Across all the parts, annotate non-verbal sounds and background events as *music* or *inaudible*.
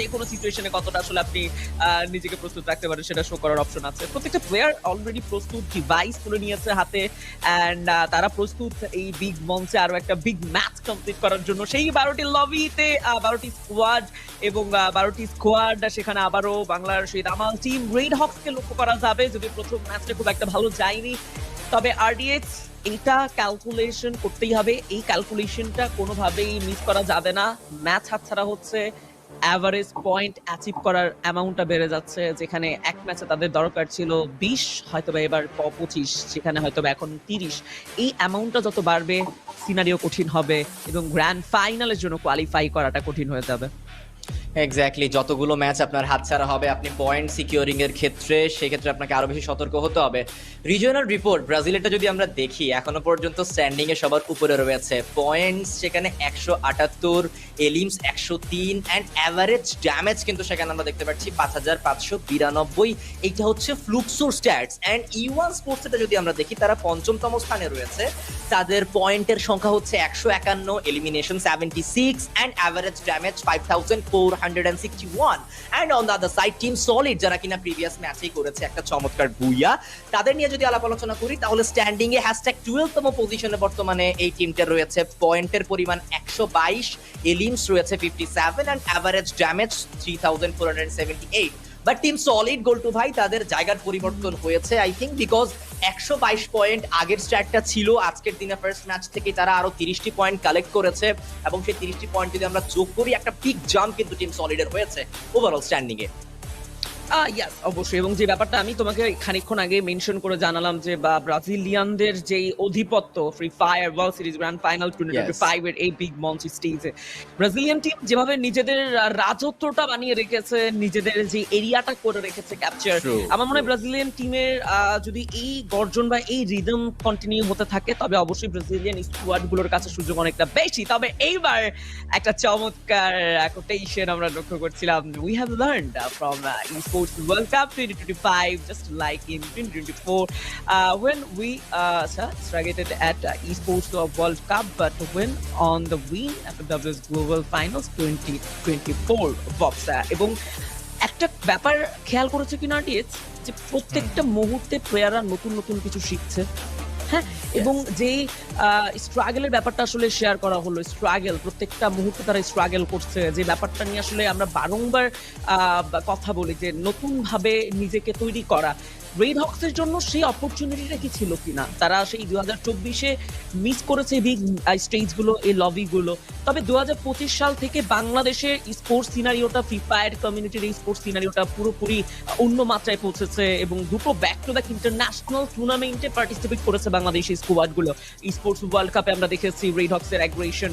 যে কোনো সিচুয়েশনে কতটা আসলে আপনি নিজেকে প্রস্তুত রাখতে পারেন সেটা শো করার অপশন আছে। প্রত্যেকটা প্লেয়ার অলরেডি প্রস্তুত ডিভাইস তুলে নিয়েছে হাতে অ্যান্ড তারা প্রস্তুত এই বিগ মঞ্চে আরও একটা বিগ ম্যাচ কমপ্লিট করার জন্য। সেই বারোটি লবিতে বারোটি স্কোয়াড এবং বারোটি স্কোয়াড সেখানে আবারও বাংলার সেই দামাল টিম রেড হক্সকে লক্ষ্য করা যাবে। যদি প্রথম ম্যাচটা খুব একটা ভালো যায়নি, তবে আরডিএক্স এটা ক্যালকুলেশন করতেই হবে। এই ক্যালকুলেশনটা কোনোভাবেই মিস করা যাবে না। ম্যাচ হাতছাড়া হচ্ছে। অ্যাভারেজ পয়েন্ট অ্যাচিভ করার অ্যামাউন্টটা বেড়ে যাচ্ছে। যেখানে এক ম্যাচে তাদের দরকার ছিল বিশ হয়তো বা এবার পঁচিশ, সেখানে হয়তো বা এখন তিরিশ। এই অ্যামাউন্টটা যত বাড়বে সিনারিও কঠিন হবে এবং গ্র্যান্ড ফাইনালের জন্য কোয়ালিফাই করাটা কঠিন হয়ে যাবে। এক্স্যাক্টলি যতগুলো ম্যাচ আপনার হাতছাড়া হবে, আপনি পয়েন্ট সিকিউরিং এর ক্ষেত্রে সেক্ষেত্রে আপনাকে আরও বেশি সতর্ক হতে হবে। রিজিওনাল রিপোর্ট ব্রাজিলেরটা যদি আমরা দেখি, এখনও পর্যন্ত স্ট্যান্ডিং এ সবার উপরে রয়েছে। পয়েন্টস সেখানে একশো আটাত্তর এলিমস একশো তিন অ্যান্ড অ্যাভারেজ ড্যামেজ কিন্তু সেখানে আমরা দেখতে পাচ্ছি পাঁচ হাজার পাঁচশো বিরানব্বই। এইটা হচ্ছে ফ্লুকসোর স্ট্যাটস অ্যান্ড স্পোর্টস এটা যদি আমরা দেখি, তারা পঞ্চমতম স্থানে রয়েছে। তাদের পয়েন্টের সংখ্যা হচ্ছে একশো একান্ন elimination seventy six and average damage five thousand four hundred and sixty one and on the other side Team Solid যারা কিনা প্রিভিয়াস ম্যাচেই করেছে, একটা চমৎকার ভুইয়া। তাদের নিয়ে যদি আলাপ আলোচনা করি, তাহলে স্ট্যান্ডিং এ হ্যাশট্যাগ টুয়েলভতম পজিশনে বর্তমানে এই টিমটা রয়েছে। পয়েন্টের পরিমাণ একশো বাইশ এলিমস রয়েছে fifty seven and average damage three thousand four hundred seventy eight but Team Solid goal two ভাই, তাদের জায়গার পরিবর্তন হয়েছে আই থিঙ্ক বিকজ একশো বাইশ পয়েন্ট আগের স্ট্যাটটা ছিল, আজকের দিনে ফার্স্ট ম্যাচ থেকে তারা আরও তিরিশটি পয়েন্ট কালেক্ট করেছে, এবং সেই তিরিশটি পয়েন্ট যদি আমরা যোগ করি, একটা পিক জাম্প কিন্তু টিম সলিডের হয়েছে ওভারঅল স্ট্যান্ডিং এ ইয়াস অবশ্যই। এবং যে ব্যাপারটা আমি তোমাকে খানিকক্ষণ আগে মেনশন করে জানালাম যে বা ব্রাজিলিয়ানদের যে অধিপত্য Free Fire World Series Grand Final twenty five এর এই বিগ মঞ্চ স্টেজে ব্রাজিলিয়ান টিম যেভাবে নিজেদের রাজত্বটা বানিয়ে রেখেছে নিজেদের যে এরিয়াটা করে রেখেছে ক্যাপচার আমার মনে হয় ব্রাজিলিয়ান টিমের যদি এই গর্জন বা এই রিদম কন্টিনিউ হতে থাকে তবে অবশ্যই ব্রাজিলিয়ান স্কোয়াডগুলোর কাছে সুযোগ অনেকটা বেশি। তবে এইবার একটা চমৎকার কোটেশন আমরা লক্ষ্য করছিলাম। We have learned from esports world cup 2025 just like in 2024 uh, when we uh, targeted at uh, esports world cup but win on the win at the WS global finals 2024 বক্সা এবং একটা ব্যাপার খেয়াল করেছে কিনা ডিএস যে প্রত্যেকটা মুহূর্তে প্লেয়াররা নতুন নতুন কিছু শিখছে হ্যাঁ এবং যেই স্ট্রাগলের ব্যাপারটা আসলে শেয়ার করা হলো স্ট্রাগল প্রত্যেকটা মুহূর্তে তারা স্ট্রাগল করছে যে ব্যাপারটা নিয়ে আসলে আমরা বারংবার আহ, কথা বলি যে নতুনভাবে নিজেকে তৈরি করা রেড হক্সের জন্য সেই অপরচুনিটিটা কি ছিল কিনা? তারা সেই দু হাজার চব্বিশে মিস করেছে বিগ স্টেজগুলো এই লবিগুলো তবে দু হাজার পঁচিশ সাল থেকে বাংলাদেশের স্পোর্টস সিনারিওটা ফ্রি ফায়ার কমিউনিটির এই স্পোর্টস সিনারিওটা পুরোপুরি অন্য মাত্রায় পৌঁছেছে এবং দুটো ব্যাক টু ব্যাক ইন্টারন্যাশনাল টুর্নামেন্টে পার্টিসিপেট করেছে বাংলাদেশের স্কোয়াডগুলো। স্পোর্টস ওয়ার্ল্ড কাপে আমরা দেখেছি রেড হক্সের অ্যাগ্রেশন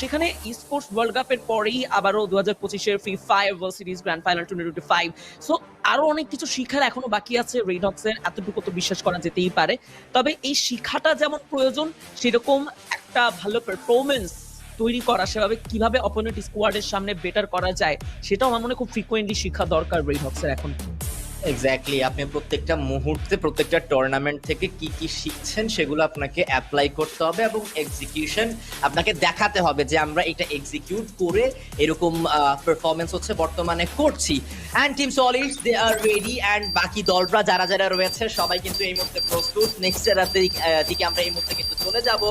সেখানে স্পোর্টস ওয়ার্ল্ড কাপের পরেই আবারও দু হাজার পঁচিশের Free Fire World Series Grand Final twenty five so আরও অনেক কিছু শিখার এখনও বাকি আছে রেড হক্সের এতটুকু তো বিশ্বাস করা যেতেই পারে। তবে এই শিক্ষাটা যেমন প্রয়োজন, সেরকম একটা ভালো পারফরমেন্স তৈরি করা, সেভাবে কীভাবে অপোনেন্ট স্কোয়াডের সামনে বেটার করা যায়, সেটাও আমার মনে খুব ফ্রিকোয়েন্টলি শিক্ষা দরকার রেড হক্সের এখন। এক্স্যাক্টলি আপনি প্রত্যেকটা মুহূর্তে, প্রত্যেকটা টুর্নামেন্ট থেকে কি কি শিখছেন সেগুলো আপনাকে অ্যাপ্লাই করতে হবে এবং এক্সিকিউশন আপনাকে দেখাতে হবে যে আমরা এটা এক্সিকিউট করে এরকম পারফরমেন্স হচ্ছে বর্তমানে করছি। And Team Solid they are ready and বাকি দলরা যারা যারা রয়েছে সবাই কিন্তু এই মুহূর্তে প্রস্তুত। নেক্সট এর দিকে আমরা এই মুহূর্তে কিন্তু চলে যাব।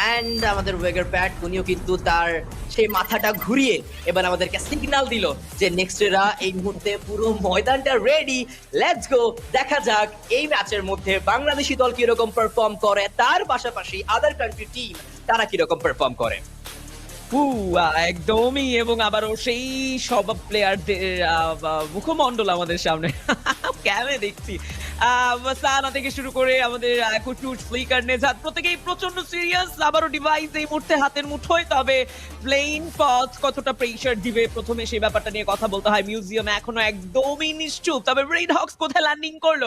অ্যান্ড আমাদের ওয়েগার প্যাট উনিও কিন্তু তার সেই মাথাটা ঘুরিয়ে এবার আমাদেরকে সিগনাল দিল যে নেক্সট এরা এই মুহূর্তে পুরো ময়দানটা রেডি লেটস গো দেখা যাক এই ম্যাচের মধ্যে বাংলাদেশি দল কীরকম পারফর্ম করে, তার পাশাপাশি আদার কান্ট্রি টিম তারা কীরকম পারফর্ম করে। হু, একদমই এবং আবারও সেই সব প্লেয়ারদের মুখমণ্ডল আমাদের সামনে। *laughs* ক্যামে দেখছি? সানা থেকে শুরু করে আমাদের কুটুট ফ্লিকার নেজাত প্রত্যেকেই প্রচণ্ড সিরিয়াস আবারও ডিভাইস এই মুহূর্তে হাতের মুঠোয় তবে প্লেন পথ কতটা প্রেশার দিবে? প্রথমে সেই ব্যাপারটা নিয়ে কথা বলতে হয়। মিউজিয়াম এখনও একদমই নিশ্চুপ তবে রেড হক্স কোথায় ল্যান্ডিং করল?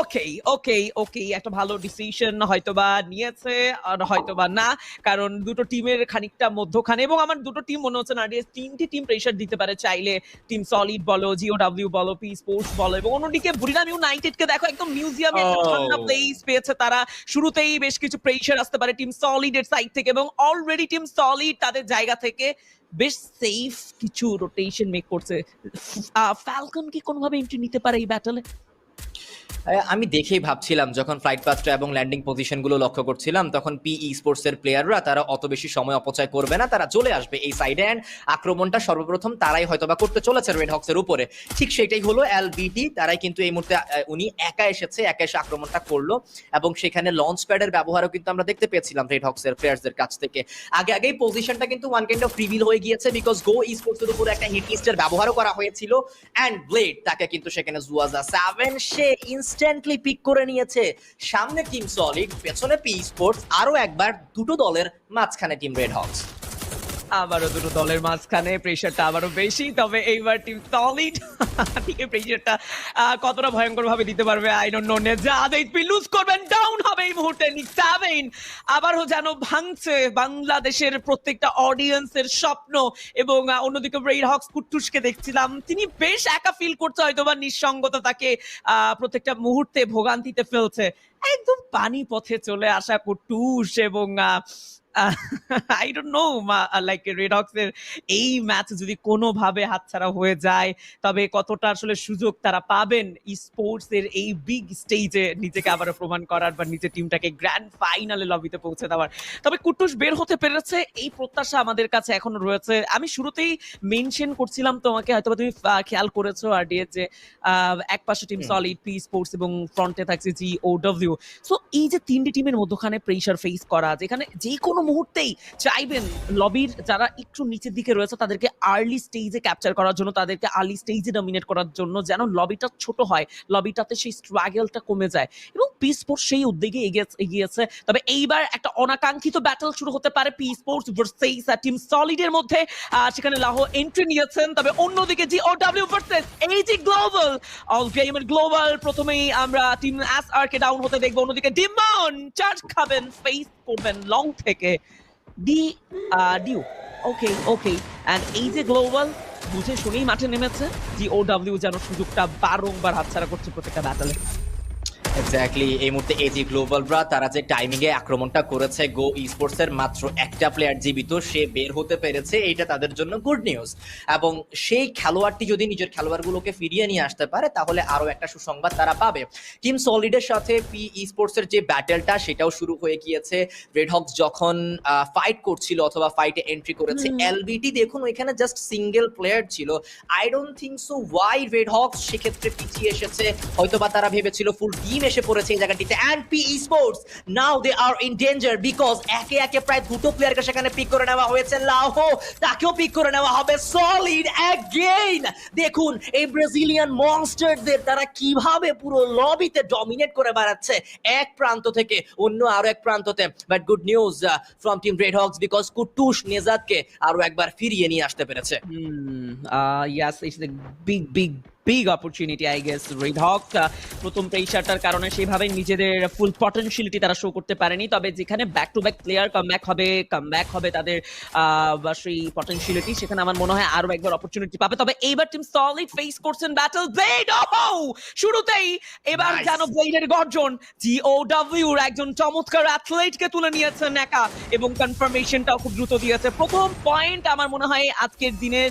ওকে ওকে ওকে একটা ভালো ডিসিশন হয়তোবা নিয়েছে আর হয়তোবা না কারণ দুটো টিমের খানিকটা মধ্যখানে এবং আমার দুটো টিম মনে হচ্ছে না তিনটি টিম প্রেশার দিতে পারে চাইলে। টিম সলিড বলো জিও ডাব্লিউ বলো পি স্পোর্টস বলো এবং অন্যদিকে বুড়িরাম ইউনাইটেড কে দেখো একদম মিউজিয়ামে একটা Oh. ঠান্ডা প্লেস পেয়েছে তারা। শুরুতেই বেশ কিছু প্রেশার আসতে পারে টিম সলিডের সাইড থেকে এবং অলরেডি টিম সলিড তাদের জায়গা থেকে বেশ সেফ কিছু রোটেশন মেক করছে। ফ্যালকন কি কোনোভাবে এন্ট্রি নিতে পারে এই ব্যাটলে আমি দেখেই ভাবছিলাম, যখন ফ্লাইট পাথটা এবং ল্যান্ডিং পজিশনগুলো লক্ষ্য করছিলাম, তখন পিই স্পোর্টস এর প্লেয়াররা তারা অত বেশি সময় অপচয় করবে না, তারা চলে আসবে এই সাইডে অ্যান্ড আক্রমণটা সর্বপ্রথম তারাই হয়তোবা করতে চলেছে রেড হক্স এর উপরে। ঠিক সেটাই হলো এলবিটি তারাই কিন্তু এই মুহূর্তে উনি একা এসেছে, একা এসে আক্রমণটা করল। এবং সেখানে লঞ্চ প্যাডের ব্যবহারও কিন্তু আমরা দেখতে পেয়েছিলাম রেড হক্স এর প্লেয়ারদের কাছ থেকে। আগে আগেই পজিশনটা কিন্তু ওয়ান কাইন্ড অফ রিভিল হয়ে গিয়েছে বিকজ গো স্পোর্টস এর উপরে একটা হিট লিস্টের ব্যবহারও করা হয়েছিল। অ্যান্ড ব্লেড তাকে কিন্তু সেখানে জুয়াজা সেভেন সে ইনস্ট্যান্টলি পিক করে নিয়েছে। সামনে টিম সলিড পেছনে পি স্পোর্টস আরও একবার দুটো দলের মাঝখানে টিম রেড হক্স আবারও দুটো দলের মাঝখানে প্রেশারটা আবারও বেশি। তবে এইবার টিম সলিড প্রেশারটা কতটা ভয়ঙ্কর ভাবে দিতে পারবে আই ডোন্ট নো নেজাদ। এইচপি লুজ করবেন ডাউন হবে এই মুহূর্তে নিক সেভেন আবারও যেন ভাঙছে বাংলাদেশের প্রত্যেকটা অডিয়েন্সের স্বপ্ন। এবং অন্যদিকে রেড হক্স কুট্টুসকে দেখছিলাম। তিনি বেশ একা ফিল করছে হয়তো বা নিঃসঙ্গতা তাকে প্রত্যেকটা মুহূর্তে ভোগান্তিতে ফেলছে। একদম পানি পথে চলে আসা কুট্টুস এবং I don't know like red হক্সের এই ম্যাচ যদি কোনোভাবে হাতছাড়া হয়ে যায় তবে কতটা আসলে সুযোগ তারা পাবেন স্পোর্টস এর এই বিগ স্টেজে নিজেকে আবার প্রমাণ করার বা নিজের টিমটাকে গ্র্যান্ড ফাইনালে লবিতে পৌঁছে দেওয়ার। তবে কুটুস বের হতে পেরেছে এই প্রত্যাশা আমাদের কাছে এখনও রয়েছে। আমি শুরুতেই মেনশন করছিলাম তোমাকে হয়তো তুমি খেয়াল করেছ আর ডিএ যে এক পাশে টিম। সলিড পি স্পোর্টস এবং ফ্রন্টে থাকছে জি ও ডব্লিউ সো এই যে তিনটি টিমের মধ্যখানে প্রেশার ফেস করা যেখানে যে কোনো মুহূর্তেই চাইবেন লবির যারা একটু নিচের দিকে রয়েছে, তাদেরকে আর্লি স্টেজে ক্যাপচার করার জন্য, তাদেরকে আর্লি স্টেজে ডমিনেট করার জন্য যেন লবিটা ছোট হয়, লবিটাতে সেই স্ট্রাগলটা কমে যায়। এবং পি স্পোর্টস সেই উদ্যোগে এগিয়ে- এগিয়েছে তবে এইবার একটা অনাকাঙ্ক্ষিত ব্যাটল শুরু হতে পারে পি স্পোর্টস ভার্সেস টিম সলিডের মধ্যে। সেখানে লাহো এন্ট্রি নিয়েছেন। তবে অন্যদিকে জি ও ডাব্লিউ ভার্সেস এই গ্লোবাল অল গেমের গ্লোবাল প্রথমেই আমরা Team S R K down হতে দেখব। অন্যদিকে ডিমন চার্জ খাবেন ফেস করবেন লং থেকে। ডি ডিউ ওকে ওকে এন্ড এই যে গ্লোবাল বুঝে শুনেই মাঠে নেমেছে জি ও ডাব্লিউ যেন সুযোগটা বারংবার হাতছাড়া করছে প্রত্যেকটা ব্যাটেলে এক্স্যাক্টলি এই মুহূর্তে এজি গ্লোবাল ব্রা তারা যে টাইমিং এ আক্রমণটা করেছে গো স্পোর্টস এর মাত্র একটা প্লেয়ার জীবিত সে বের হতে পেরেছে এইটা তাদের জন্য গুড নিউজ এবং সেই খেলোয়াড়টি যদি নিজের খেলোয়াড়গুলোকে ফিরিয়ে নিয়ে আসতে পারে তাহলে আরও একটা সুসংবাদ তারা পাবে। টিম সলিডের সাথে পি স্পোর্টস এর যে ব্যাটেলটা সেটাও শুরু হয়ে গিয়েছে। রেড হক্স যখন ফাইট করছিল অথবা ফাইটে এন্ট্রি করেছে। এলবিটি দেখুন ওইখানে জাস্ট সিঙ্গেল প্লেয়ার ছিল। I don't think so why Red Hawks সেক্ষেত্রে পিছিয়ে এসেছে। হয়তোবা তারা ভেবেছিল ফুল টিম এসে পড়েছে এই জায়গাটিতে। And P sports now they are in danger because একে একে প্রায় দুটো প্লেয়ারকে সেখানে পিক করে নেওয়া হয়েছে। লাহো তাকেও পিক করে নেওয়া হবে। সলিড অ্যাগেইন দেখুন এই ব্রাজিলিয়ান মনস্টারদের তারা কীভাবে পুরো লবিতে ডমিনেট করে বেড়াচ্ছে এক প্রান্ত থেকে অন্য আরও এক প্রান্ততে। But good news from team Red Hawks because Kutus নেজাদকে আরও একবার ফিরিয়ে নিয়ে আসতে পেরেছে। Hmm. Uh, big it's I guess. Red Hawk. uh, প্রথম প্রেশারটার কারণে সেভাবে নিজেদের ফুল পটেনশিয়ালিটি তারা শো করতে পারেনি। তবে যেখানে back to back player come back হবে কাম ব্যাক হবে তাদের সেই পটেনশিয়ালিটি সেখানে আমার মনে হয় আরও একবার অপরচুনিটি পাবে। তবে এইবার টিম সলিড ফেস করছেন ব্যাটল ব্লেড ও শুরুতেই এবার. যেন ব্লেডের গর্জন। জি ও ডাব্লিউ একজন চমৎকার অ্যাথলেটকে তুলে নিয়েছেন একা এবং কনফার্মেশনটাও খুব দ্রুত দিয়েছে। প্রথম পয়েন্ট আমার মনে হয় আজকের দিনের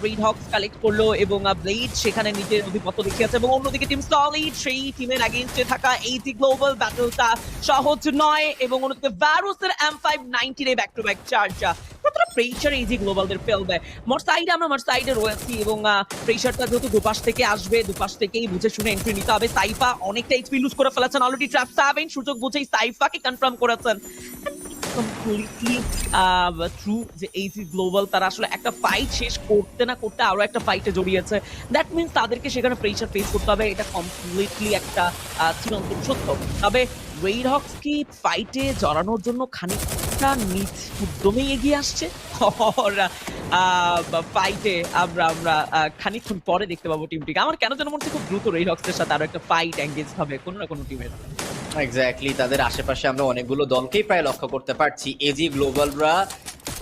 ব্রেড হক্স কালেক্ট করল এবং ব্লেড সেখানে নিজের অধিপত্য দেখিয়েছে এবং অন্যদিকে টিম সলিড সেই টিমের অ্যাগেনস্টে থাকা এইটি গ্লোবাল ব্যাটলটা সহজ নয় এবং অন্যদিকে ভ্যারোসের এম ফাইভ নাইনটির ব্যাক টু ব্যাক চার্জা কতটা প্রেশার এই যে গ্লোবালদের ফেলবে? মোর সাইডে আমরা মোর সাইডে রয়েছি এবং প্রেশারটা যেহেতু দুপাশ থেকে আসবে, দুপাশ থেকেই বুঝে শুনে এন্ট্রি নিতে হবে। সাইফা অনেকটা লুজ করে ফেলেছেন। অলরেডি ট্র্যাপ সুযোগ বুঝেই সাইফাকে কনফার্ম করেছেন। ট্রু যে এইচি গ্লোবাল তারা আসলে একটা ফাইট শেষ করতে না করতে আরও একটা ফাইটে জড়িয়েছে। দ্যাট মিনস তাদেরকে সেখানে প্রেশার ফেস করতে হবে। এটা কমপ্লিটলি একটা চিরন্তন সত্য। তবে রেড হক্স কি ফাইটে জড়ানোর জন্য খানিকটা নিজ উদ্যমেই এগিয়ে আসছে? ফাইটে আমরা আমরা খানিকক্ষণ পরে দেখতে পাবো টিমটিকে আমার কেন যেন মনে হচ্ছে খুব দ্রুত রেইড রেডহক্সের সাথে আরও একটা ফাইট এঙ্গেজ হবে কোনো না কোনো টিমের এক্স্যাক্টলি তাদের আশেপাশে আমরা অনেকগুলো দলকেই প্রায় লক্ষ্য করতে পারছি। এজি গ্লোবালরা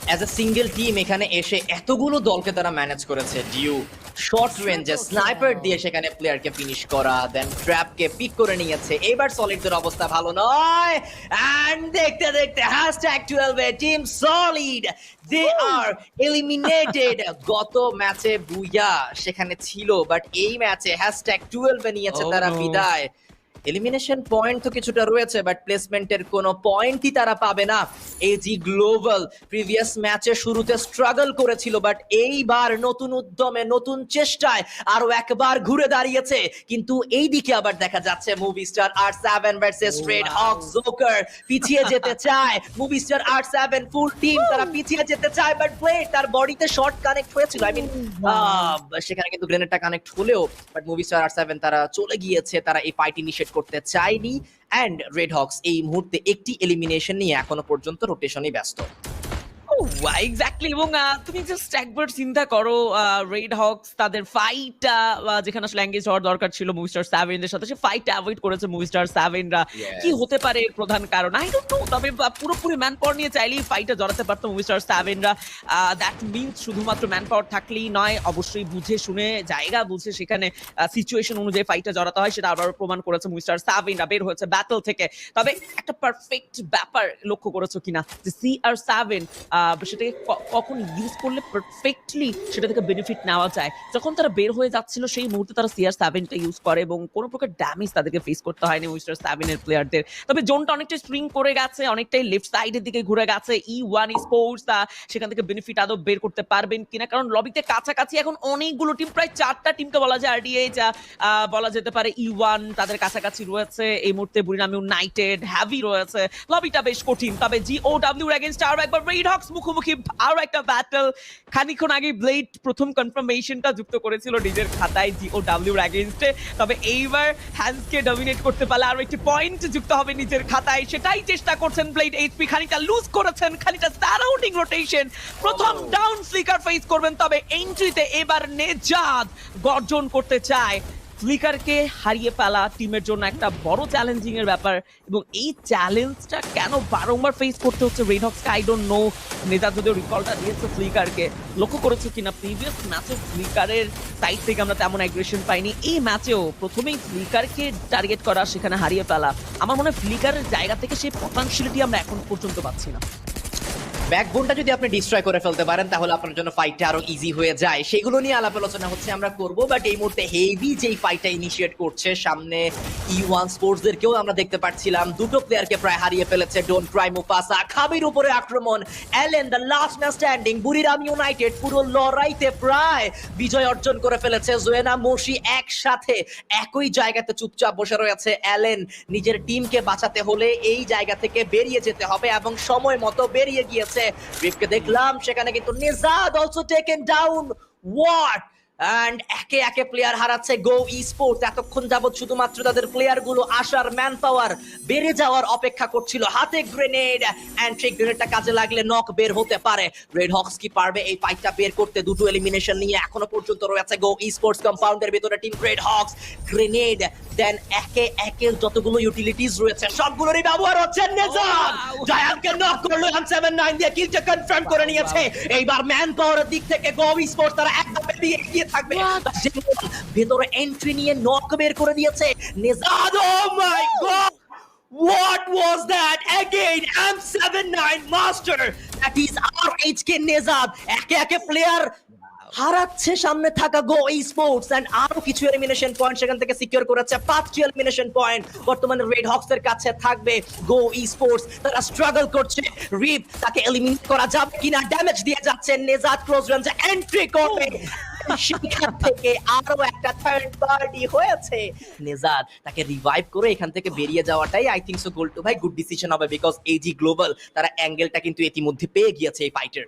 অ্যাজ এ সিঙ্গেল টিম এখানে এসে এতগুলো দলকে তারা ম্যানেজ করেছে। ডিউ শর্ট রেঞ্জে স্নাইপার দিয়ে সেখানে প্লেয়ারকে ফিনিশ করা দেন ট্র্যাপকে পিক করে নিয়েছে। এবার সলিডদের অবস্থা ভালো নয়। এন্ড দেখতে দেখতে hashtag 12 A Team Solid they are eliminated গত ম্যাচে বুইয়া সেখানে ছিল বাট এই ম্যাচে হ্যাশট্যাগ 12 এ নিয়েছে Oh তারা বিদায়। এলিমিনেশন পয়েন্ট তো কিছুটা রয়েছে বাট প্লেসমেন্টের কোনো পয়েন্টই তারা পাবে না। এজি গ্লোবাল প্রিভিয়াস ম্যাচে শুরুতে স্ট্রাগল করেছিল বাট এইবার নতুন উদ্যমে নতুন চেষ্টায় আরও একবার ঘুরে দাঁড়িয়েছে। কিন্তু এই দিকে আবার দেখা যাচ্ছে Movistar R seven versus Red Hawk joker পিছিয়ে যেতে *laughs* চায়। Movistar R seven full team তারা পিছিয়ে যেতে চায় বাট ব্লেড তার বডিতে শর্ট কানেক্ট হয়েছিল। আই মিন সেখানে কিন্তু গ্রেনেডটা কানেক্ট হলেও but Movistar R seven তারা চলে গিয়েছে তারা এই ফাইট ইনিশিয়েট করতে চায়নি। অ্যান্ড রেড হকস এই মুহূর্তে একটি এলিমিনেশন নিয়ে এখনও পর্যন্ত রোটেশনই ব্যস্ত। এক্স্যাক্টলি এবং তুমি জাস্ট একবার চিন্তা করো রেড হকস তাদের ফাইট যেখানে আসলে এঙ্গেজ হওয়ার দরকার ছিল মুভি স্টার সেভেনের সাথে সে ফাইট অ্যাভয়েড করেছে মুভি স্টার সেভেনরা কি হতে পারে প্রধান কারণ? আই ডোন্ট নো তবে পুরোপুরি ম্যান পাওয়ার নিয়ে চাইলেই ফাইটে জড়াতে পারতো মুভি স্টার সেভেনরা দ্যাট মিনস শুধুমাত্র ম্যান পাওয়ার থাকলেই নয় অবশ্যই বুঝে শুনে জায়গা বুঝে সেখানে সিচুয়েশন অনুযায়ী ফাইটে জড়াতে হয় সেটা আবার প্রমাণ করেছে মুভি স্টার সেভেনরা বের হয়েছে ব্যাটল থেকে। তবে একটা পারফেক্ট ব্যাপার লক্ষ্য করেছ কিনা? যে সি আর সেভেন সেটাকে কখন ইউজ করলে পারফেক্টলি সেটা থেকে বেনিফিট নেওয়া যায়। যখন তারা বের হয়ে যাচ্ছিল, সেই মুহূর্তে তারা সিআর সেভেনটা ইউজ করে এবং কোনো প্রকার ড্যামেজ তাদেরকে ফেস করতে হয়নি উইস্টার সেভেনের প্লেয়ারদের তবে জোনটা অনেকটাই স্প্রিং করে গেছে, অনেকটাই লেফট সাইডের দিকে ঘুরে গেছে। ই ওয়ান স্পোর্টস সেখান থেকে বেনিফিট আদৌ বের করতে পারবেন কিনা? কারণ লবিতে কাছাকাছি এখন অনেকগুলো টিম প্রায় চারটা টিমকে বলা যায় আরডিএ যা বলা যেতে পারে ই ওয়ান তাদের কাছাকাছি রয়েছে। এই মুহূর্তে বুড়িনাম ইউনাইটেড হ্যাভি রয়েছে। লবিটা বেশ কঠিন, তবে জি ও ডাব্লিউ এগেনস্ট আরও একবার রেড হক্স মুখোমুখি আরও একটা ব্যাটল খানিক্ষণ আগে ব্লেড প্রথম কনফার্মেশনটা যুক্ত করেছিল নিজের খাতায় জি ও ডাব্লিউর এগেনস্টে তবে এইবার হ্যান্ডসকে ডমিনেট করতে পারলে আরও একটি পয়েন্ট যুক্ত হবে নিজের খাতায়। সেটাই চেষ্টা করছেন ব্লেড এইচপি খানিকটা লুজ করেছেন খানিকটা সারাউন্ডিং রোটেশন প্রথম ডাউন ফ্লিকার ফেস করবেন তবে এন্ট্রিতে এবার নেজাদ গর্জন করতে চায়। ফ্লিকারকে হারিয়ে ফেলা টিমের জন্য একটা বড় চ্যালেঞ্জিং এর ব্যাপার এবং এই চ্যালেঞ্জটা কেন বারংবার ফেস করতে হচ্ছে? রেড হক্সকে আই ডোন্ট নো নেতা যদিও রিকলটা দিয়েছে ফ্লিকারকে, লক্ষ্য করেছে কিনা? প্রিভিয়াস ম্যাচে ফ্লিকারের সাইড থেকে আমরা তেমন অ্যাগ্রেশন পাইনি। এই ম্যাচেও প্রথমেই ফ্লিকারকে টার্গেট করা, সেখানে হারিয়ে ফেলা। আমার মনে হয় ফ্লিকারের জায়গা থেকে সেই পটেনশিয়ালিটি আমরা এখন পর্যন্ত পাচ্ছি না। ব্যাকবোনটা যদি আপনি ডিস্ট্রয় করে ফেলতে পারেন, তাহলে আপনার জন্য ফাইটটা আরও ইজি হয়ে যায়। সেগুলো নিয়ে আলাপ আলোচনা হচ্ছে, আমরা করব বাট এই মুহূর্তে হেভি যেই ফাইটটা ইনিশিয়েট করছে, সামনে ই ওয়ান স্পোর্টসদেরকেও আমরা দেখতে পাচ্ছিলাম। দুটো প্লেয়ারকে প্রায় হারিয়ে ফেলেছে ডোন্ট ট্রাই মুফাসা খাবির উপরে আক্রমণ এলেন the last man standing Buriram United পুরো লড়াইতে প্রায় বিজয় অর্জন করে ফেলেছে। জোয়েনা মোশি একসাথে একই জায়গাতে চুপচাপ বসে রয়েছে। অ্যালেন নিজের টিমকে বাঁচাতে হলে এই জায়গা থেকে বেরিয়ে যেতে হবে এবং সময় মতো বেরিয়ে গিয়েছে। রিপকে দেখলাম সেখানে কিন্তু নিজাদ also taken down what and একে একে প্লেয়ার হারাচ্ছে গো স্পোর্টস এতক্ষণ যাবৎ শুধুমাত্র তাদের প্লেয়ারগুলো আসার ম্যান পাওয়ার বেড়ে যাওয়ার অপেক্ষা করছিল। হাতে গ্রেনেড অ্যান্ড সেই গ্রেনেডটা কাজে লাগলে নক বের হতে পারে। রেড হক্স কি পারবে? এই ফাইটটা বের করতে দুটো এলিমিনেশন নিয়ে এখনও পর্যন্ত রয়েছে গো স্পোর্টস কম্পাউন্ডের ভিতরে Team Red Hawks grenade then একে একে যতগুলো ইউটিলিটিস রয়েছে সবগুলোরই ব্যবহার হচ্ছে নেজাম. জায়ানকে নক করল এম সেভেন নাইন দিয়ে কিলটা কনফার্ম করে নিয়েছে। এইবার ম্যান পাওয়ারের দিক থেকে গো স্পোর্টস তারা এক ধাপে দিয়ে এগিয়ে থাকবে। ভেতরে এন্ট্রি নিয়ে নক বের করে দিয়েছে। নেজাদ ও my god What was that? Again, M79 Master. That is RHK Nezab. একে একে প্লেয়ার হারাচ্ছে সামনে থাকা গো এই স্পোর্টস এন্ড আরও কিছু এলিমিনেশন পয়েন্ট সেখান থেকে সিকিউর করেছে। পাঁচটি এলিমিনেশন পয়েন্ট বর্তমানে রেড হক্স এর কাছে থাকবে গো ই স্পোর্টস তারা স্ট্রাগল করছে। রিপ তাকে এলিমিনেট করা যাবে কিনা? ড্যামেজ দিয়ে যাচ্ছে। নেজাদ ক্লোজ রেঞ্জে এন্ট্রি করবে। সেখান থেকে আরও একটা থার্ড পার্টি হয়েছে। নেজাদ, তাকে রিভাইভ করে এখান থেকে বেরিয়ে যাওয়াটাই I think so goal two ভাই গুড ডিসিশন হবে বিকজ এজি গ্লোবাল তারা অ্যাঙ্গেলটা কিন্তু ইতিমধ্যে পেয়ে গিয়েছে এই fighter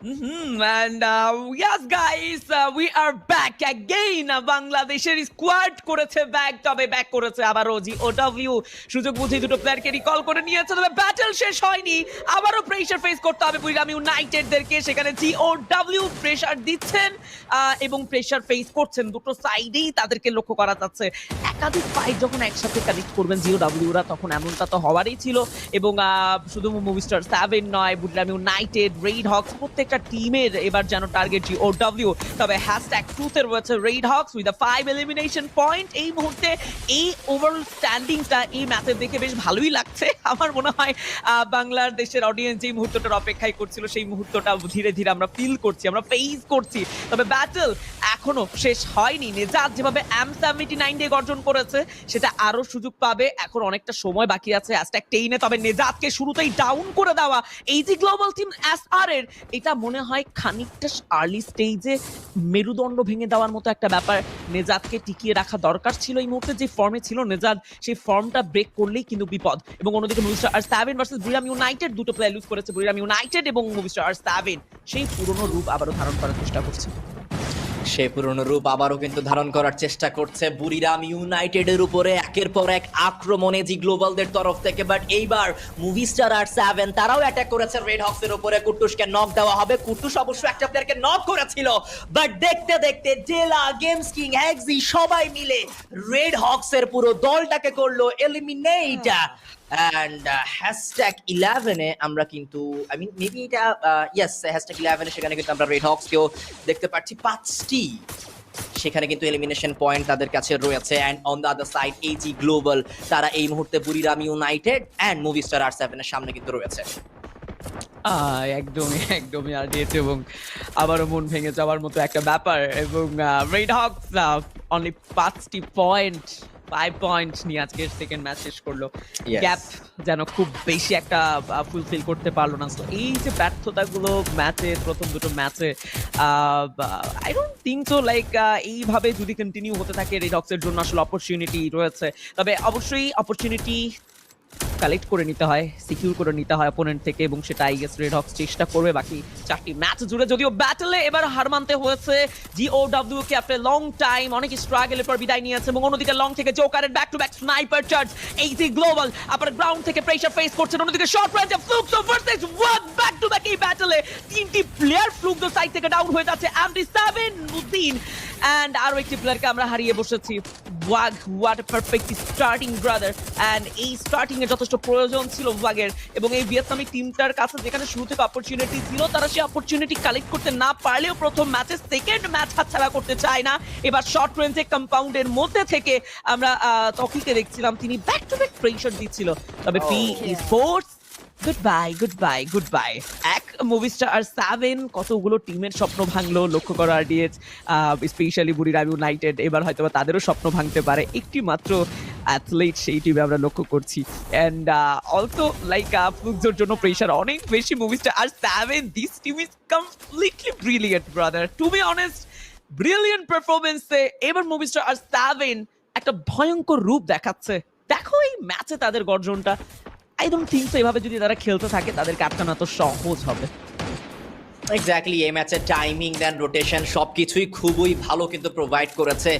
Mm-hmm. And uh, yes, guys, uh, we are back again. বাংলাদেশের স্কোয়াড করেছে ব্যাক তবে ব্যাক করেছে আবারও জি ওডব্লিউ সুযোগ বুঝে দুটো প্লেয়ারকে রিকল করে নিয়েছে তবে ব্যাটেল শেষ হয়নি আবারও প্রেশার ফেস করতে হবে বুড়িরাম ইউনাইটেডদেরকে সেখানে জি ওডব্লিউ প্রেশার দিচ্ছেন এবং প্রেশার ফেস করছেন দুটো সাইডেই তাদেরকে লক্ষ্য করা যাচ্ছে একাধিক ফাইট যখন একসাথে কানেক্ট করবেন জিও ডাব্লিউরা তখন এমনটা তো হওয়ারই ছিল এবং শুধু মুভিস্টার সেভেন নয় বুড়িরাম ইউনাইটেড রেইড হক্স প্রত্যেকটা টিমের এবার যেন টার্গেট জি ও ডাব্লিউ তবে হ্যাশট্যাগ ট্রুথের রয়েছে Red Hawks with five elimination point এই মুহূর্তে এই ওভারঅল স্ট্যান্ডিংটা এই ম্যাচের দেখে বেশ ভালোই লাগছে। আমার মনে হয় বাংলার দেশের অডিয়েন্স যেই মুহূর্তটার অপেক্ষায় করছিল, সেই মুহূর্তটা ধীরে ধীরে আমরা ফিল করছি, আমরা ফেস করছি। তবে ব্যাটল এখনও শেষ হয়নি। নেজাদ যেভাবে এম সেভেন্টি নাইন ডে গর্জন করেছে, সেটা আরও সুযোগ পাবে। এখন অনেকটা সময় বাকি আছে। হ্যাশট্যাগ টেইনে তবে নেজাদকে শুরুতেই ডাউন করে দেওয়া। এই যে গ্লোবাল টিম এস আর এর এটা মনে হয় খানিকটা আর্লি স্টেজে মেরুদণ্ড ভেঙে দেওয়ার মতো একটা ব্যাপার। নেজাদকে টিকিয়ে রাখা দরকার ছিল এই মুহূর্তে। যে ফর্মে ছিল নেজাদ, সেই ফর্মটা ব্রেক করলেই কিন্তু বিপদ। এবং অন্যদিকে Movistar R seven versus Buriram United দুটো প্লেয়ার ইউজ করেছে। বুড়িরাম ইউনাইটেড এবং মুভিস্টার আর সেভেন সেই পুরনো রূপ আবারও ধারণ করার চেষ্টা করছে। সে পুরনো রূপ আবারও কিন্তু ধারণ করার চেষ্টা করছে বুড়িরাম ইউনাইটেডের উপরে একের পর এক আক্রমণে জি গ্লোবালদের তরফ থেকে বাট এইবার মুভি স্টার আর সেভেন তারাও অ্যাটাক করেছে রেড হক্সের উপরে। কুট্টুসকে নক দেওয়া হবে। কুট্টুস অবশ্য একটা প্লেয়ারকে নক করেছিল বাট দেখতে দেখতে জেলা গেমস কিং হ্যাগজি সবাই মিলে রেড হক্সের পুরো দলটাকে করল এলিমিনেট অ্যান্ড হ্যাশট্যাগ ইলেভেনে আমরা কিন্তু আই মিন মেবি এটা ইয়েস হ্যাশট্যাগ ইলেভেনে সেখানে কিন্তু আমরা রেড হক্সকেও দেখতে পাচ্ছি। পাঁচটি, সেখানে কিন্তু এলিমিনেশন পয়েন্ট তাদের কাছে রয়েছে। And on the other side AG Global তারা এই মুহূর্তে Buriram United and Movistar R সেভেনের সামনে কিন্তু রয়েছে। একদমই একদমই আর দিয়েছে এবং আবারও মন ভেঙে যাওয়ার মতো একটা ব্যাপার। এবং রেড হকস অনলি পাঁচটি পয়েন্ট ফাইভ পয়েন্ট নিয়ে আজকের সেকেন্ড ম্যাচ শেষ করল। গ্যাপ যেন খুব বেশি একটা ফুলফিল করতে পারল না। তো এই যে ব্যর্থতাগুলো ম্যাচে প্রথম দুটো ম্যাচে I don't think so like এইভাবে যদি কন্টিনিউ হতে থাকে রেডক্সের জন্য আসলে অপরচুনিটি রয়েছে। তবে অবশ্যই অপরচুনিটি কালেক্ট করে নিতে হয় সিকিউর করে নিতে হয় অপোনেন্ট থেকে এবং সেটা আই গেস রেড হক্স চেষ্টা করবে। বাকি চারটি ম্যাচ জুড়ে যদিও ব্যাটেলে এবার হার মানতে হয়েছে। Geo W K after long time অনেক স্ট্রাগলের পর বিদায় নিয়েছে এবং অন্যদিকে লং থেকে জোকারের back to back sniper charge এই যে গ্লোবাল আবার গ্রাউন্ড থেকে প্রেসার ফেস করছেন। অন্যদিকে শর্ট রেঞ্জে ফ্লুক তো versus one back to back এই ব্যাটেলে তিনটি প্লেয়ার ফ্লুক দো সাইড থেকে ডাউন হয়ে যাচ্ছে। এমডি সেভেন উদ্দিন অ্যান্ড আরও একটি প্লেয়ারকে আমরা হারিয়ে বসেছি। Wag what perfect starting brother and এই স্টার্টিং এর যথেষ্ট প্রয়োজন ছিল ভাগের এবং এই ভিয়েতনামি টিমটার কাছে যেখানে শুরু থেকে অপরচুনিটি ছিল তারা সেই অপরচুনিটি কালেক্ট করতে না পারলেও প্রথম ম্যাচে সেকেন্ড ম্যাচ হাতছাড়া করতে চায় না। এবার শর্ট রেঞ্জে কম্পাউন্ডের মধ্যে থেকে আমরা আহ, তকিকে দেখছিলাম। তিনি ব্যাক টু ব্যাক প্রেশার দিচ্ছিল। তবে P sports good bye good bye good bye এক মুভি স্টার সেভেন কতগুলো টিমের স্বপ্ন ভাঙলো, লক্ষ্য করো আরডিএচ স্পেশালি বুড়িরাম ইউনাইটেড এবার হয়তো বা তাদেরও স্বপ্ন ভাঙতে পারে। একটি মাত্র অ্যাথলেট সেই টিমে আমরা লক্ষ্য করছি। অ্যান্ড অলসো লাইক ফ্লুকজোর জন্য প্রেশার অনেক বেশি Movistar R seven this team is completely brilliant brother to be honest brilliant পারফরমেন্সে এবার মুভি স্টার আর সেভেন একটা ভয়ঙ্কর রূপ দেখাচ্ছে। দেখো এই ম্যাচে তাদের গর্জনটা। আই ডোন্ট থিঙ্ক সো এভাবে যদি তারা খেলতে থাকে, তাদের আটকানো এত সহজ হবে। এক্স্যাক্টলি এই ম্যাচের টাইমিং দেন রোটেশন সবকিছুই খুবই ভালো কিন্তু প্রোভাইড করেছে।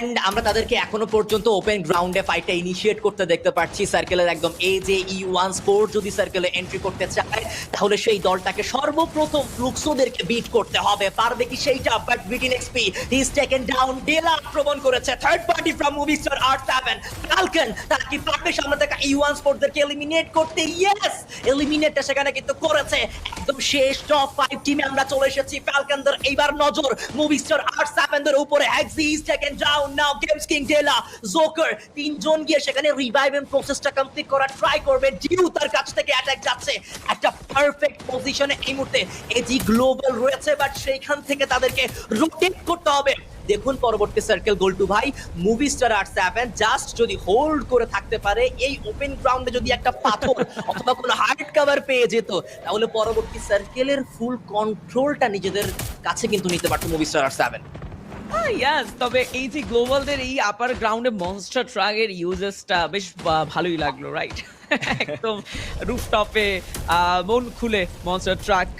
অ্যান্ড আমরা তাদেরকে এখনও পর্যন্ত ওপেন গ্রাউন্ডে ফাইটটা ইনিশিয়েট করতে দেখতে পাচ্ছি। সার্কেলের একদম এ যে ই ওয়ান স্পোর্ট যদি সার্কেলে এন্ট্রি করতে চায়, তাহলে সেই দলটাকে সর্বপ্রথম ফ্লুক্সোদেরকে বিট করতে হবে। পারবে কি সেইটা? But begin XP is taken down Dela আক্রমণ করেছে। Third party from Movistar R seven Falcon তারা কি পারবে? সামনে থেকে ই ওয়ান স্পোর্টদেরকে এলিমিনেট করতে। ইয়েস এলিমিনেটটা সেখানে কিন্তু করেছে। একদম শেষ টপ ফাইভ টিমে আমরা চলে এসেছি। ফ্যালকনদের এইবার নজর। মুভি স্টার আর সেভেনদের উপরে। Haxi is taken down now Games King Dela Joker তিনজন গিয়ে সেখানে রিভাইভ এন্ড প্রসেসটা কমপ্লিট করার ট্রাই করবে। তার কাছ থেকে অ্যাটাক যাচ্ছে। একটা পারফেক্ট পজিশনে এই মুহূর্তে এজি গ্লোবাল রয়েছে বাট সেইখান থেকে তাদেরকে রোটেট করতে হবে। দেখুন পরবর্তী সার্কেল গোল টু ভাই Movistar R seven just যদি হোল্ড করে থাকতে পারে এই ওপেন গ্রাউন্ডে যদি একটা পাথর *laughs* অথবা কোনো হার্ড কভার পেয়ে যেত তাহলে পরবর্তী সার্কেলের ফুল কন্ট্রোলটা নিজেদের কাছে কিন্তু নিতে পারতো Movistar R seven yes তবে এই যে গ্লোবালদের এই আপার গ্রাউন্ডে মনস্টার ট্রাগের ইউজেসটা বেশ ভালোই লাগল রাইট একদম রুফটপে মন খুলে মনস্টার ট্রাক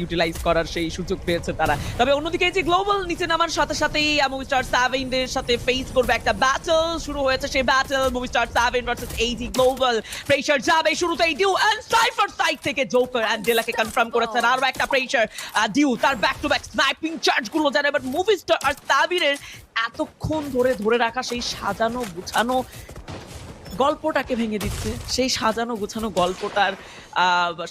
ইউটিলাইজ করার সেই সুযোগ পেয়েছে তারা। তবে অন্যদিকে যে গ্লোবাল নিচে নামার সাথে সাথেই মুভিস্টার সেভেনদের সাথে ফেস করবে একটা ব্যাটল শুরু হয়েছে। সেই battle Movistar seven versus AG Global pressure যাবে শুরুতেই ডিউ এন্ড সাইফার সাইড থেকে জোকার অ্যান্ড ডেলাকে কনফার্ম করেছেন। আরও একটা প্রেশার ডিউ তার ব্যাক টু ব্যাক স্নাইপিং চার্জগুলো জানে এবার মুভিস্টার আর সাবিরের এতক্ষণ ধরে ধরে রাখা, সেই সাজানো, গুছানো গল্পটাকে ভেঙে দিচ্ছে সেই সাজানো গোছানো গল্পটার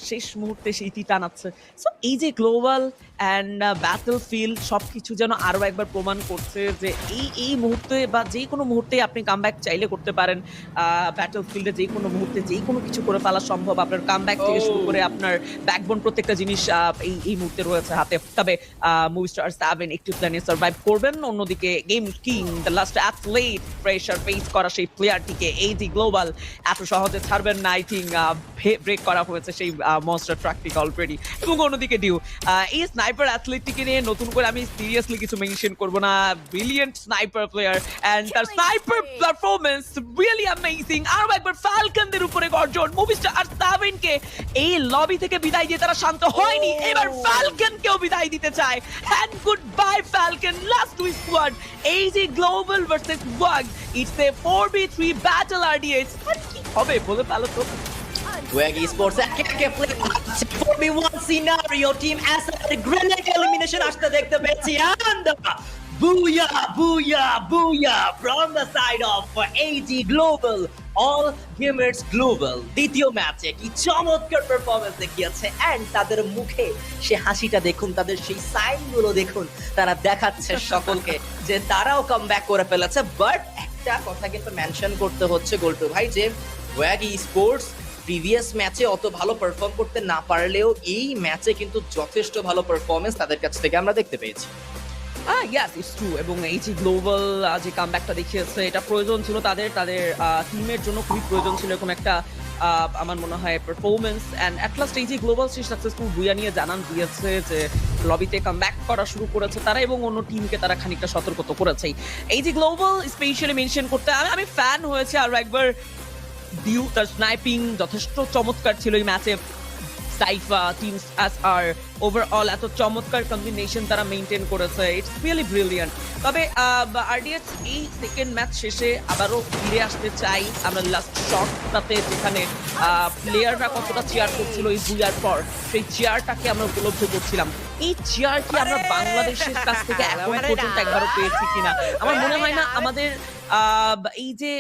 শেষ মুহূর্তে সেইটি টানাচ্ছে সো এই যে গ্লোবাল অ্যান্ড ব্যাটল ফিল্ড সব কিছু যেন আরও একবার প্রমাণ করছে যে এই এই মুহূর্তে বা যে কোনো মুহূর্তে আপনি কামব্যাক চাইলে করতে পারেন। ব্যাটল ফিল্ডে যে কোনো মুহূর্তে যেই কোনো কিছু করে ফেলা সম্ভব। আপনার কামব্যাক থেকে শুরু Oh. করে আপনার ব্যাকবোন প্রত্যেকটা জিনিস এই এই মুহূর্তে রয়েছে হাতে। তবে মুভি স্টার সেভেন একটু প্ল্যানে সার্ভাইভ করবেন। অন্যদিকে Game King the last athlete pressure face করা সেই প্লেয়ারটিকে এই যে গ্লোবাল এত সহজে ছাড়বেন না আই থিঙ্ক ব্রেক করা হয়েছে সেই মনস্টার ট্রাকটিকে অলরেডি এবং অন্যদিকে ডিউ এই স্নাইপার অ্যাথলেটটিকে নিয়ে নতুন করে আমি সিরিয়াসলি কিছু মেনশন করব না। ব্রিলিয়েন্ট স্নাইপার প্লেয়ার অ্যান্ড তার স্নাইপার পারফরমেন্স রিয়েলি অ্যামেজিং আরও একবার ফ্যালকনদের উপরে গর্জন। মুভিস্টার আর সাভেনকে এই লবি থেকে বিদায় দিয়ে তারা শান্ত হয়নি। এবার ফ্যালকনকেও বিদায় দিতে চায়। And good bye Falcon last week squad এই যে Global versus Wag it's A four B three battle RDS কি হবে বলে ফেলো তো? ওয়াগ স্পোর্টস একে প্লে করছে 4v1 scenario team Acer grenade elimination আসতে দেখতে পেয়েছি and বুয়া বুয়া বুয়া from the side of AG Global All Gamers Global দ্বিতীয় ম্যাচে কি চমৎকার পারফরমেন্স দেখিয়েছে এন্ড তাদের মুখে সে হাসিটা দেখুন, তাদের সেই সাইনগুলো দেখুন, তারা দেখাচ্ছে সকলকে যে তারাও কাম করে ফেলেছে বাট একটা কথা কিন্তু মেনশন করতে হচ্ছে গোল্টু ভাই, যে ওয়াগি স্পোর্টস প্রিভিয়াস ম্যাচে অত ভালো পারফর্ম করতে না পারলেও এই ম্যাচে কিন্তু যথেষ্ট ভালো পারফরমেন্স তাদের কাছ থেকে আমরা দেখতে পেয়েছি। ইয়াস ইটস ট্রু এবং এই যে গ্লোবাল যে কামব্যাকটা দেখিয়েছে, এটা প্রয়োজন ছিল তাদের তাদের টিমের জন্য খুবই প্রয়োজন ছিল এরকম একটা আমার মনে হয় পারফরমেন্স অ্যান্ড অ্যাট লাস্ট এই যে গ্লোবাল সেই সাকসেসফুল বুয়া নিয়ে জানান দিয়েছে যে লবিতে কামব্যাক করা শুরু করেছে তারা এবং অন্য টিমকে তারা খানিকটা সতর্ক তো করেছেই। এই যে গ্লোবাল স্পেশালি মেনশন করতে, আমি আমি ফ্যান হয়েছে আরও একবার ডিউ তার স্নাইপিং যথেষ্ট চমৎকার ছিল এই ম্যাচে সাইফা টিম আস আর ওভারঅল এত চমৎকার কম্বিনেশন তারা মেনটেন করেছে। ইটস রিয়েলি ব্রিলিয়ান্ট তবে আরডিএস এই সেকেন্ড ম্যাচ শেষে আবারও ফিরে আসতে চাই আমরা লাস্ট শটটাতে যেখানে প্লেয়াররা কতটা চেয়ার করছিল এই বুয়ার পর সেই চেয়ারটাকে আমরা উপলব্ধ করছিলাম। এই চেয়ার কি আমরা বাংলাদেশের কাছ থেকে এখন পর্যন্ত একবারও পেয়েছি কিনা? আমার মনে হয় না আমাদের এই যে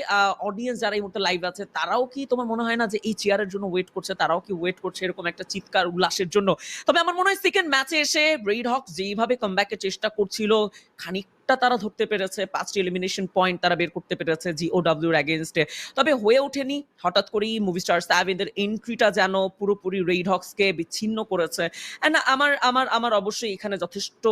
অডিয়েন্স যারা এই মুহূর্তে লাইভ আছে, তারাও কি তোমার মনে হয় না যে এই চেয়ারের জন্য ওয়েট করছে? তারাও কি ওয়েট করছে এরকম একটা চিৎকার উল্লাসের জন্য? তবে আমার মনে হয় সেকেন্ড ম্যাচে এসে রেড হক যেইভাবে কমব্যাকের চেষ্টা করছিল খানিকটা তারা ধরতে পেরেছে, পাঁচটি এলিমিনেশন পয়েন্ট তারা বের করতে পেরেছে জি ও ডাব্লিউর অ্যাগেনস্টে তবে হয়ে ওঠেনি, হঠাৎ করেই মুভি স্টার স্যাভেনদের এন্ট্রিটা যেন পুরোপুরি রেড হক্সকে বিচ্ছিন্ন করেছে। অ্যান্ড আমার আমার আমার অবশ্যই এখানে যথেষ্ট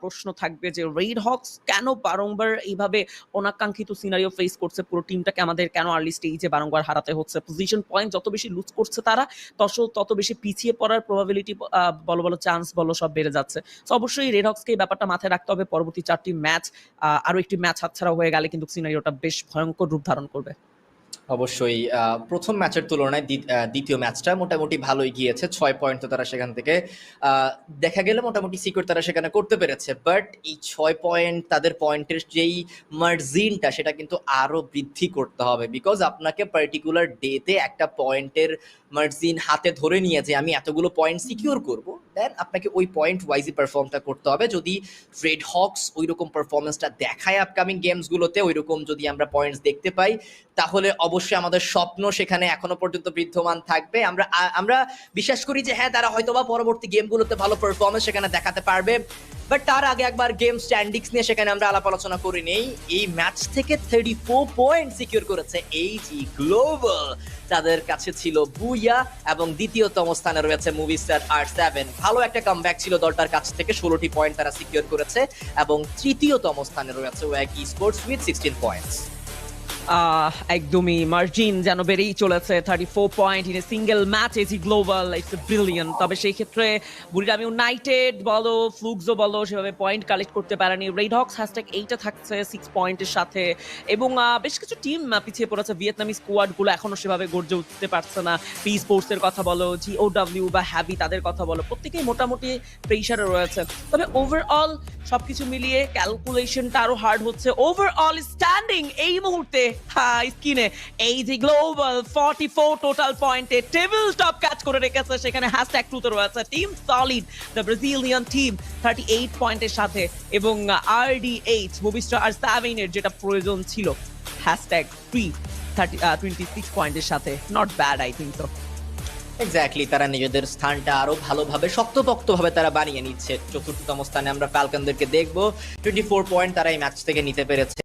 প্রশ্ন থাকবে যে রেড হক্স কেন বারংবার এইভাবে অনাকাঙ্ক্ষিত সিনারিও ফেস করছে, পুরো টিমটাকে আমাদের কেন আর্লি স্টেজে বারংবার হারাতে হচ্ছে? পজিশন পয়েন্ট যত বেশি লুজ করছে তারা তত তত বেশি পিছিয়ে পড়ার প্রবাবিলিটি বলো বলো চান্স বলো, সব বেড়ে যাচ্ছে। তো অবশ্যই রেড হক্সকে এই ব্যাপারটা মাথায় রাখতে হবে, পরবর্তী চারটি ম্যাচ আরও একটি ম্যাচ হাতছাড়া হয়ে গেলে কিন্তু সিনারিওটা বেশ ভয়ঙ্কর রূপ ধারণ করবে। অবশ্যই প্রথম ম্যাচের তুলনায় দ্বিতীয় ম্যাচটা মোটামুটি ভালোই গিয়েছে, ছয় পয়েন্ট তো তারা সেখান থেকে দেখা গেলে মোটামুটি সিকিউর তারা সেখানে করতে পেরেছে বাট এই ছয় পয়েন্ট তাদের পয়েন্টের যেই মার্জিনটা সেটা কিন্তু আরও বৃদ্ধি করতে হবে বিকজ আপনাকে পার্টিকুলার ডেতে একটা পয়েন্টের মার্জিন হাতে ধরে নিয়ে যে আমি এতগুলো পয়েন্ট সিকিউর করব দেন আপনাকে ওই পয়েন্ট ওয়াইজই পারফর্মটা করতে হবে। যদি রেড হক্স ওই রকম পারফরমেন্সটা দেখায় আপকামিং গেমসগুলোতে ওই রকম যদি আমরা পয়েন্টস দেখতে পাই, তাহলে অবশ্যই আমাদের স্বপ্ন সেখানে এখনও পর্যন্ত বিদ্যমান থাকবে। আমরা আমরা বিশ্বাস করি যে হ্যাঁ তারা হয়তোবা পরবর্তী গেমগুলোতে ভালো পারফরমেন্স সেখানে দেখাতে পারবে। বাট তার আগে একবার গেম স্ট্যান্ডিংস নিয়ে সেখানে আমরা আলাপ আলোচনা করে নেই। এই ম্যাচ থেকে থার্টি ফোর পয়েন্ট সিকিউর করেছে এই জি গ্লোবাল তাদের কাছে ছিল বুইয়া এবং দ্বিতীয়তম স্থানে রয়েছে মুভি স্টার আর সেভেন ভালো একটা কামব্যাক ছিল দলটার কাছ থেকে, ষোলোটি পয়েন্ট তারা সিকিউর করেছে এবং তৃতীয়তম স্থানে রয়েছে Wacky sports with sixteen points একদমই মার্জিন যেন বেড়েই চলেছে। Thirty four point in a single match AG Global it's brilliant তবে সেই ক্ষেত্রে বুড়িরাম ইউনাইটেড বলো ফ্লুকসও বলো, সেভাবে পয়েন্ট কালেক্ট করতে পারেনি। রেড হক্স হ্যাশট্যাগ এইটা থাকছে সিক্স পয়েন্টের সাথে। এবং বেশ কিছু টিম পিছিয়ে পড়েছে। ভিয়েতনামি স্কোয়াডগুলো এখনও সেভাবে গর্জে উঠতে পারছে না। পি স্পোর্টসের কথা বলো জি ও ডাব্লিউ বা হ্যাভি তাদের কথা বলো, প্রত্যেকেই মোটামুটি প্রেশারে রয়েছে। তবে ওভারঅল সবকিছু মিলিয়ে ক্যালকুলেশনটা আরও হার্ড হচ্ছে। ওভারঅল স্ট্যান্ডিং এই মুহূর্তে স্কিনে এই যে গ্লোবাল ফর্টি ফোর টোটাল পয়েন্টে টেবিল টপ করে রেখেছে। সেখানে হ্যাশট্যাগ রয়েছে team Solid the Brazilian team thirty eight পয়েন্টের সাথে এবং আর ডি এইচ মুভিস্টার সেভেনের যেটা প্রয়োজন ছিল hashtag three thirty twenty six পয়েন্টের সাথে। নট ব্যাড আই থিঙ্ক তো এক্স্যাক্টলি তারা নিজেদের স্থানটা আরও ভালোভাবে, শক্তপোক্তভাবে তারা বানিয়ে নিচ্ছে। চতুর্থতম স্থানে আমরা ফ্যালকনদেরকে দেখব। টোয়েন্টি ফোর পয়েন্ট তারা এই ম্যাচ থেকে নিতে পেরেছে।